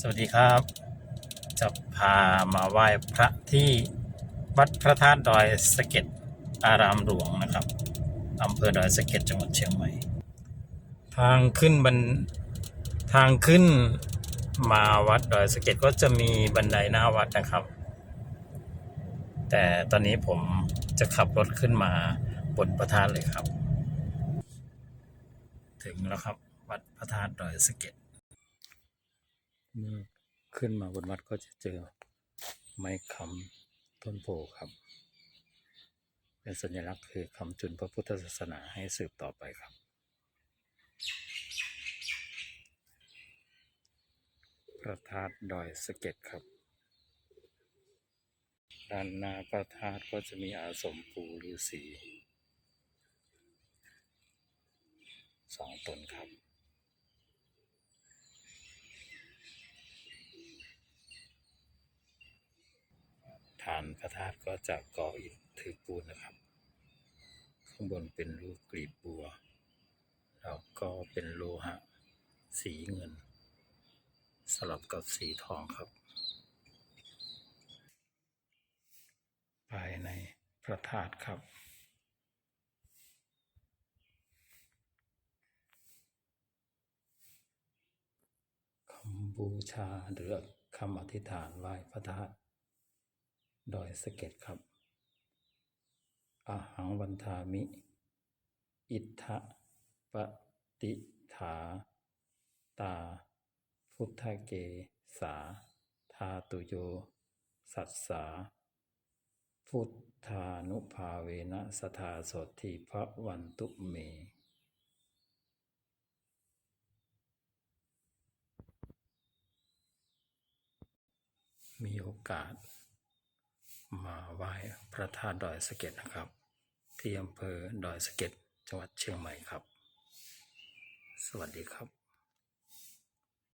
สวัสดีครับ จะพามาไหว้พระที่วัดพระธาตุดอยสะเก็ดอารามหลวงนะครับอำเภอดอยสะเก็ดจังหวัดเชียงใหม่ ทางขึ้นบันทางขึ้นมาวัดดอยสะเก็ดก็จะมีบันไดหน้าวัดนะครับ แต่ตอนนี้ผมจะขับรถขึ้นมาบนพระธาตุเลยครับ ถึงแล้วครับ วัดพระธาตุดอยสะเก็ด เมื่อขึ้นมาบนวัดก็จะเจอไม้คำต้นโพครับ เป็นสัญลักษณ์คือคำจุนพระพุทธศาสนาให้สืบต่อไปครับพระธาตุดอยสะเก็ดครับ ด้านหน้าพระธาตุก็จะมีอาสมปูฤาษีสองตนครับ ฐานพระธาตุก็จะก่ออิฐถือปูนนะครับ ข้างบนเป็นรูปกลีบบัว แล้วก็เป็นโลหะ สีเงิน สลับกับสีทองครับ ภายในพระธาตุครับคำบูชาหรือคำอธิษฐานไหว้พระธาตุ ดอยสะเก็ดครับ อาหังวันทามิ อิทธะปฏิฐาตา พุทธเกสา ทาตุโย สัสสา พุทธานุภาเวนะสทาโสทิพระวันตุเมมีโอกาส มาไหว้พระธาตุดอยสะเก็ดนะครับ ที่อำเภอดอยสะเก็ดจังหวัดเชียงใหม่ครับ สวัสดีครับ